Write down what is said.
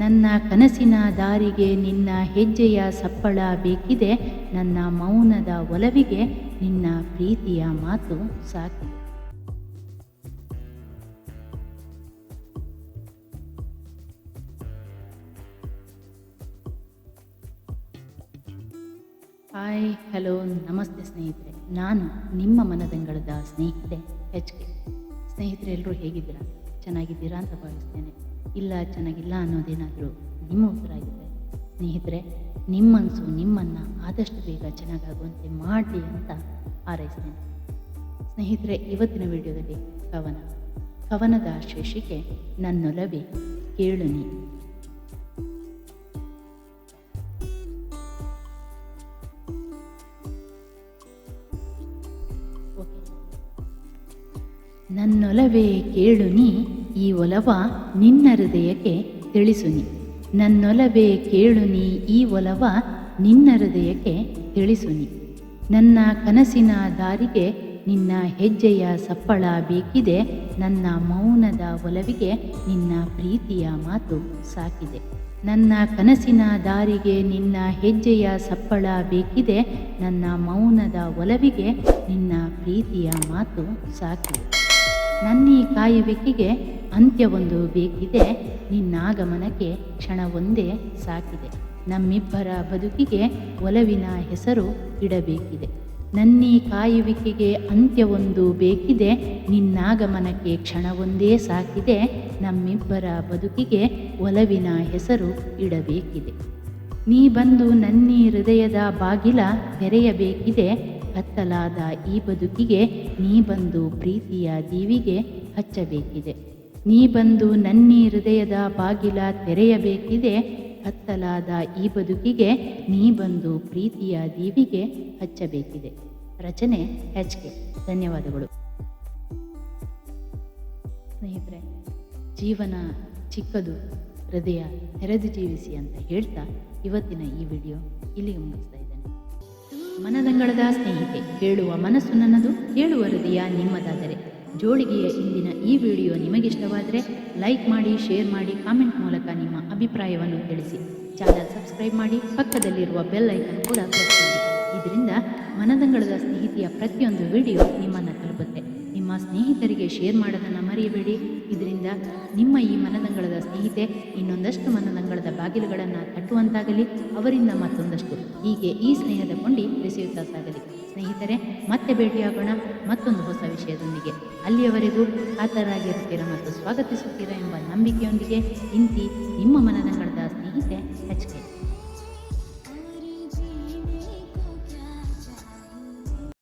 ನನ್ನ ಕನಸಿನ ದಾರಿಗೆ ನಿನ್ನ ಹೆಜ್ಜೆಯ ಸಪ್ಪಳ ಬೇಕಿದೆ, ನನ್ನ ಮೌನದ ಒಲವಿಗೆ ನಿನ್ನ ಪ್ರೀತಿಯ ಮಾತು ಸಾಕು. ಹಾಯ್, ಹಲೋ, ನಮಸ್ತೆ ಸ್ನೇಹಿತರೆ. ನಾನು ನಿಮ್ಮ ಮನದಂಗಳದ ಸ್ನೇಹಿತೆ ಎಚ್ ಕೆ. ಸ್ನೇಹಿತರೆ ಎಲ್ಲರೂ ಹೇಗಿದ್ದೀರಾ? ಚೆನ್ನಾಗಿದ್ದೀರಾ ಅಂತ ಭಾವಿಸ್ತೇನೆ. ಇಲ್ಲ, ಚೆನ್ನಾಗಿಲ್ಲ ಅನ್ನೋದೇನಾದರೂ ನಿಮ್ಮ ಉತ್ತರ ಆಗಿದೆ ಸ್ನೇಹಿತರೆ, ನಿಮ್ಮ ಮನಸ್ಸು ನಿಮ್ಮನ್ನು ಆದಷ್ಟು ಬೇಗ ಚೆನ್ನಾಗಾಗುವಂತೆ ಮಾಡಲಿ ಅಂತ ಹಾರೈಸ್ತೇನೆ. ಸ್ನೇಹಿತರೆ, ಇವತ್ತಿನ ವಿಡಿಯೋದಲ್ಲಿ ಕವನ. ಕವನದ ಶೀರ್ಷಿಕೆ, ನನ್ನೊಲವೇ ಕೇಳು ನೀ ಓಕೆ. ನನ್ನೊಲವೇ ಕೇಳು ನೀ ಈ ಒಲವ ನಿನ್ನ ಹೃದಯಕ್ಕೆ ತಿಳಿಸುನಿ. ನನ್ನೊಲವೇ ಕೇಳುನಿ ಈ ಒಲವ ನಿನ್ನ ಹೃದಯಕ್ಕೆ ತಿಳಿಸುನಿ. ನನ್ನ ಕನಸಿನ ದಾರಿಗೆ ನಿನ್ನ ಹೆಜ್ಜೆಯ ಸಪ್ಪಳ ಬೇಕಿದೆ. ನನ್ನ ಮೌನದ ಒಲವಿಗೆ ನಿನ್ನ ಪ್ರೀತಿಯ ಮಾತು ಸಾಕಿದೆ. ನನ್ನ ಕನಸಿನ ದಾರಿಗೆ ನಿನ್ನ ಹೆಜ್ಜೆಯ ಸಪ್ಪಳ ಬೇಕಿದೆ. ನನ್ನ ಮೌನದ ಒಲವಿಗೆ ನಿನ್ನ ಪ್ರೀತಿಯ ಮಾತು ಸಾಕಿದೆ. ನನ್ನೀ ಕಾಯುವಿಕೆಗೆ ಅಂತ್ಯವೊಂದು ಬೇಕಿದೆ. ನಿನ್ನಾಗಮನಕ್ಕೆ ಕ್ಷಣವೊಂದೇ ಸಾಕಿದೆ. ನಮ್ಮಿಬ್ಬರ ಬದುಕಿಗೆ ಒಲವಿನ ಹೆಸರು ಇಡಬೇಕಿದೆ. ನನ್ನೀ ಕಾಯುವಿಕೆಗೆ ಅಂತ್ಯವೊಂದು ಬೇಕಿದೆ. ನಿನ್ನಾಗಮನಕ್ಕೆ ಕ್ಷಣವೊಂದೇ ಸಾಕಿದೆ. ನಮ್ಮಿಬ್ಬರ ಬದುಕಿಗೆ ಒಲವಿನ ಹೆಸರು ಇಡಬೇಕಿದೆ. ನೀ ಬಂದು ನನ್ನೀ ಹೃದಯದ ಬಾಗಿಲ ತೆರೆಯಬೇಕಿದೆ. ಕತ್ತಲಾದ ಈ ಬದುಕಿಗೆ ನೀ ಬಂದು ಪ್ರೀತಿಯ ದೀವಿಗೆ ಹಚ್ಚಬೇಕಿದೆ. ನೀ ಬಂದು ನನ್ನೀ ಹೃದಯದ ಬಾಗಿಲ ತೆರೆಯಬೇಕಿದೆ. ಕತ್ತಲಾದ ಈ ಬದುಕಿಗೆ ನೀ ಬಂದು ಪ್ರೀತಿಯ ದೀವಿಗೆ ಹಚ್ಚಬೇಕಿದೆ. ರಚನೆ ಎಚ್ ಕೆ. ಧನ್ಯವಾದಗಳು. ಸ್ನೇಹಿತರೆ, ಜೀವನ ಚಿಕ್ಕದು, ಹೃದಯ ತೆರೆದು ಜೀವಿಸಿ ಅಂತ ಹೇಳ್ತಾ ಇವತ್ತಿನ ಈ ವಿಡಿಯೋ ಇಲ್ಲಿಗೆ ಮುಗಿಸ್ತಾ ಇದ್ದೇನೆ. ಮನದಂಗಳದ ಸ್ನೇಹಿತೆ, ಕೇಳುವ ಮನಸ್ಸು ನನ್ನದು, ಕೇಳುವ ಹೃದಯ ನಿಮ್ಮದಾದರೆ. ಜೋಳಿಗೆಯ ಇಂದಿನ ಈ ವಿಡಿಯೋ ನಿಮಗಿಷ್ಟವಾದರೆ, ಲೈಕ್ ಮಾಡಿ, ಶೇರ್ ಮಾಡಿ, ಕಾಮೆಂಟ್ ಮೂಲಕ ನಿಮ್ಮ ಅಭಿಪ್ರಾಯವನ್ನು ತಿಳಿಸಿ. ಚಾನಲ್ ಸಬ್ಸ್ಕ್ರೈಬ್ ಮಾಡಿ, ಪಕ್ಕದಲ್ಲಿರುವ ಬೆಲ್ ಐಕನ್ ಕೂಡ ಪ್ರೆಸ್ ಮಾಡಿ. ಇದರಿಂದ ಮನದಂಗಳದ ಸ್ನೇಹಿತೆಯ ಪ್ರತಿಯೊಂದು ವಿಡಿಯೋ ನಿಮ್ಮನ್ನು ತಲುಪುತ್ತೆ. ನಿಮ್ಮ ಸ್ನೇಹಿತರಿಗೆ ಶೇರ್ ಮಾಡೋದನ್ನು ಮರೆಯಬೇಡಿ ಇದರಿಂದ ನಿಮ್ಮ ಈ ಮನದಂಗಳದ ಸ್ನೇಹಿತೆ ಇನ್ನೊಂದಷ್ಟು ಮನದಂಗಳದ ಬಾಗಿಲುಗಳನ್ನು ತಟ್ಟುವಂತಾಗಲಿ, ಅವರಿಂದ ಮತ್ತೊಂದಷ್ಟು ಹೀಗೆ ಈ ಸ್ನೇಹದ ಕೊಂಡಿ ಬೆಸೆಯುತ್ತಾಗಲಿ ಸ್ನೇಹಿತರೆ, ಮತ್ತೆ ಭೇಟಿಯಾಗೋಣ ಮತ್ತೊಂದು ಹೊಸ ವಿಷಯದೊಂದಿಗೆ. ಅಲ್ಲಿಯವರೆಗೂ ಕಾತರಾಗಿರುತ್ತೀರಾ ಮತ್ತು ಸ್ವಾಗತಿಸುತ್ತೀರಾ ಎಂಬ ನಂಬಿಕೆಯೊಂದಿಗೆ ಇಂತಿ ನಿಮ್ಮ ಮನದಂಗಳ